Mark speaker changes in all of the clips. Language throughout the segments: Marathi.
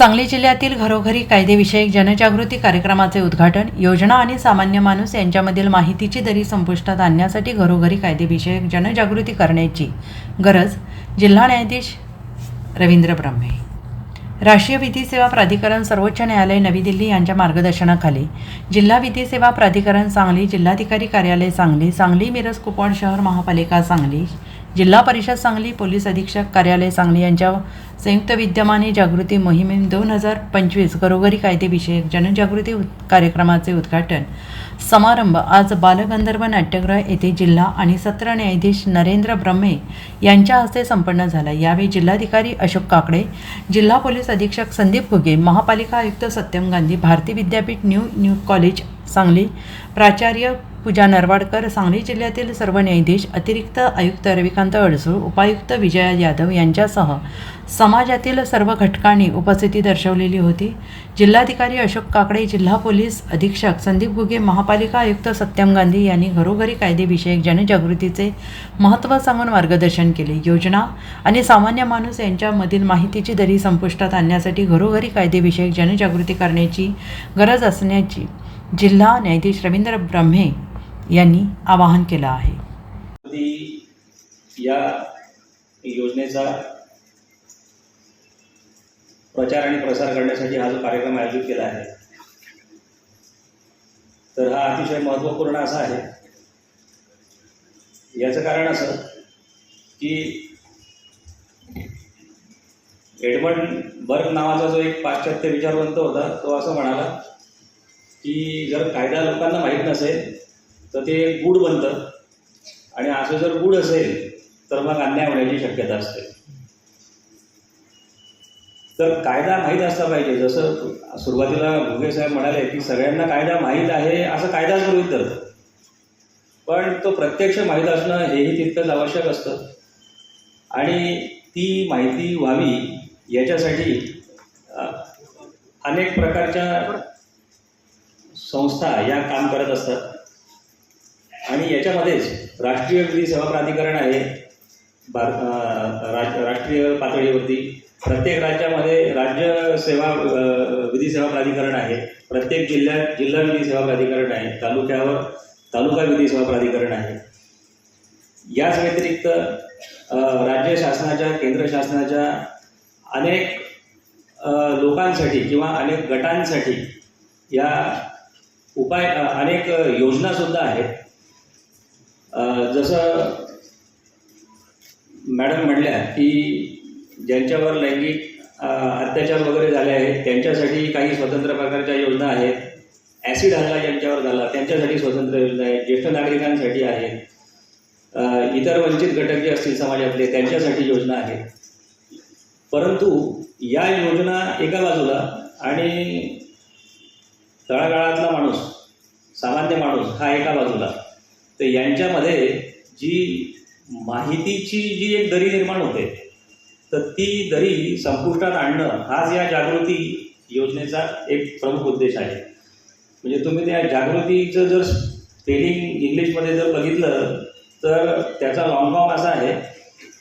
Speaker 1: सांगली जिल्ह्यातील घरोघरी कायदेविषयक जनजागृती कार्यक्रमाचे उद्घाटन योजना आणि सामान्य माणूस यांच्यामधील माहितीची दरी संपुष्टात आणण्यासाठी घरोघरी कायदेविषयक जनजागृती करण्याची गरज जिल्हा न्यायाधीश रवींद्र ब्रह्मे. राष्ट्रीय विधी सेवा प्राधिकरण सर्वोच्च न्यायालय नवी दिल्ली यांच्या मार्गदर्शनाखाली जिल्हा विधी सेवा प्राधिकरण सांगली जिल्हाधिकारी कार्यालय सांगली सांगली मिरज कुपवाड शहर महापालिका सांगली जिल्हा परिषद सांगली पोलीस अधीक्षक कार्यालय सांगली यांच्या संयुक्त विद्यमाने जागृती मोहिमे दोन हजार पंचवीस घरोघरी कायदेविषयक जनजागृती उद- कार्यक्रमाचे उद्घाटन. समारंभ आज बालगंधर्व नाट्यगृह येथे जिल्हा आणि सत्र न्यायाधीश नरेंद्र ब्रह्मे यांच्या हस्ते संपन्न झाला. यावेळी जिल्हाधिकारी अशोक काकडे जिल्हा पोलीस अधीक्षक संदीप घुगे महापालिका आयुक्त Satyam Gandhi Bharati Vidyapeeth new new college Sangli प्राचार्य पूजा नरवाडकर सांगली जिल्ह्यातील सर्व न्यायाधीश अतिरिक्त आयुक्त रविकांत अडसूळ उपायुक्त विजया यादव यांच्यासह समाजातील सर्व घटकांनी उपस्थिती दर्शवलेली होती. जिल्हाधिकारी अशोक काकडे जिल्हा पोलीस अधीक्षक संदीप घुगे महापालिका आयुक्त सत्यम गांधी यांनी घरोघरी कायदेविषयक जनजागृतीचे महत्त्व सांगून मार्गदर्शन केले. योजना आणि सामान्य माणूस यांच्यामधील माहितीची दरी संपुष्टात आणण्यासाठी घरोघरी कायदेविषयक जनजागृती करण्याची गरज असण्याची जिल्हा न्यायाधीश रवींद्र ब्रह्मे यांनी आवाहन केलं आहे.
Speaker 2: या योजनेचा प्रचार आणि प्रसार करण्यासाठी हा जो कार्यक्रम आयोजित केला आहे तर हा अतिशय महत्त्वपूर्ण असा आहे. याचं कारण असं की एडमंड बर्ग नावाचा जो एक पाश्चात्य विचारवंत होता तो असं म्हणाला की जर कायदा लोकांना माहीत नसेल तर ते गूढ बनतं. आणि असं जर गूढ असेल तर मग अन्याय होण्याची शक्यता असते. तर कायदा माहीत असला पाहिजे. जसं सुरुवातीला भुगे साहेब म्हणाले की सगळ्यांना कायदा माहीत आहे असं कायदाच गृहित धरतं. पण तो प्रत्यक्ष माहीत असणं हेही तितकंच आवश्यक असतं. आणि ती माहिती व्हावी याच्यासाठी अनेक प्रकारच्या संस्था या काम करत असतात. आणि याच्यामध्येच राष्ट्रीय विधी सेवा प्राधिकरण आहे. भार रा राष्ट्रीय पातळीवरती प्रत्येक राज्यामध्ये राज्य सेवा विधी सेवा प्राधिकरण आहे. प्रत्येक जिल्ह्यात जिल्हा विधी सेवा प्राधिकरण आहे. तालुक्यावर तालुका विधी सेवा प्राधिकरण आहे. याच व्यतिरिक्त राज्य शासनाच्या केंद्र शासनाच्या अनेक लोकांसाठी किंवा अनेक गटांसाठी या उपाय अनेक योजनासुद्धा आहेत. जसं मॅडम म्हणल्या की ज्यांच्यावर लैंगिक अत्याचार वगैरे झाले आहेत त्यांच्यासाठी काही स्वतंत्र प्रकारच्या योजना आहेत. ॲसिड हल्ला ज्यांच्यावर झाला त्यांच्यासाठी स्वतंत्र योजना आहेत. ज्येष्ठ नागरिकांसाठी आहेत. इतर वंचित घटक जे असतील समाजातले त्यांच्यासाठी योजना आहेत. परंतु या योजना एका बाजूला आणि तळागाळातला माणूस सामान्य माणूस हा एका बाजूला. तर यांच्यामध्ये जी माहितीची जी एक दरी निर्माण होते तर ती दरी संपुष्टात आणणं हाच या जागृती योजनेचा एक प्रमुख उद्देश आहे. म्हणजे तुम्ही त्या जागृतीचं जर स्पेलिंग इंग्लिशमध्ये जर बघितलं तर त्याचा लॉंग फॉर्म असा आहे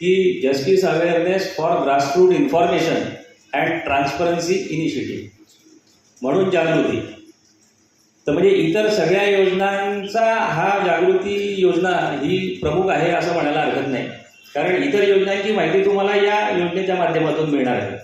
Speaker 2: की justice awareness for grassroot information and transparency initiative म्हणून जागृती. तर म्हणजे इतर सगळ्या योजनांचा हा जागृती योजना ही प्रमुख आहे असं म्हणायला हरकत नाही. कारण इतर योजनांची माहिती तुम्हाला या योजनेच्या माध्यमातून मिळणार आहे.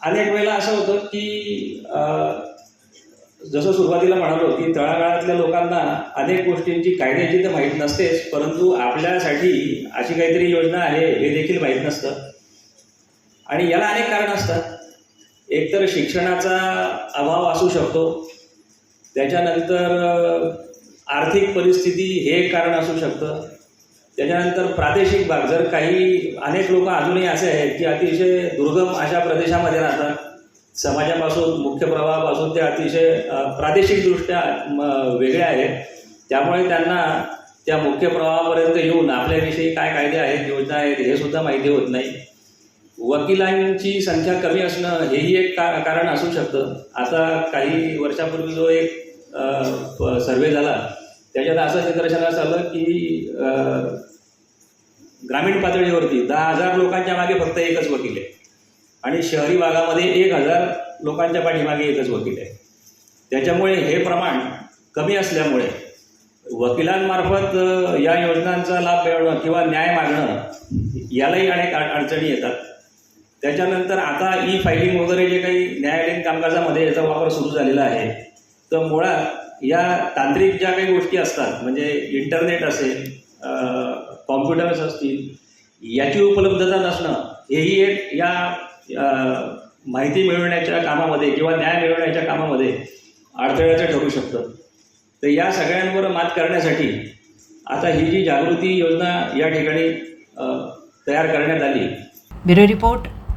Speaker 2: अनेक वेळेला असं होतं की जसं सुरुवातीला म्हणालो की तळागाळातल्या लोकांना अनेक गोष्टींची कायद्याची तर माहीत नसतेच परंतु आपल्यासाठी अशी काहीतरी योजना आहे हे देखील माहीत नसतं. आणि याला अनेक कारणं असतात. एकतर शिक्षणाचा अभाव असू शकतो. त्याच्यानंतर आर्थिक परिस्थिती हे एक कारण असू शकतं. त्याच्यानंतर प्रादेशिक भाग जर काही अनेक लोक अजूनही असे आहेत की अतिशय दुर्गम अशा प्रदेशामध्ये राहतात. समाजापासून मुख्य प्रवाहापासून ते अतिशय प्रादेशिकदृष्ट्या वेगळे आहेत. त्यामुळे त्यांना त्या मुख्य प्रवाहापर्यंत येऊन आपल्याविषयी काय कायदे आहेत योजना आहेत हे सुद्धा माहिती होत नाही. वकिलांची संख्या कमी असणं हेही एक का कारण असू शकतं. आता काही वर्षापूर्वी जो एक सर्वे झाला त्याच्यात असं निदर्शनास आलं की ग्रामीण पातळीवरती दहा हजार लोकांच्या मागे फक्त एकच वकील आहे. आणि शहरी भागामध्ये एक हजार लोकांच्या पाठीमागे एकच वकील आहे. त्याच्यामुळे हे प्रमाण कमी असल्यामुळे वकिलांमार्फत या योजनांचा लाभ मिळवणं किंवा न्याय मागणं यालाही अनेक अडचणी येतात. त्याच्यानंतर आता ई फायलिंग वगैरे जे काही न्यायालयीन कामकाजामध्ये याचा वापर सुरू झालेला आहे. तर मुळात या तांत्रिक ज्या काही गोष्टी असतात म्हणजे इंटरनेट असेल कॉम्प्युटर्स असतील याची उपलब्धता नसणं हेही एक या माहिती मिळवण्याच्या कामामध्ये किंवा न्याय मिळवण्याच्या कामामध्ये अडथळ्याचं ठरू शकतं. तर या सगळ्यांवर मात करण्यासाठी आता ही जी जागृती योजना या ठिकाणी तयार करण्यात आली.
Speaker 1: Bureau report.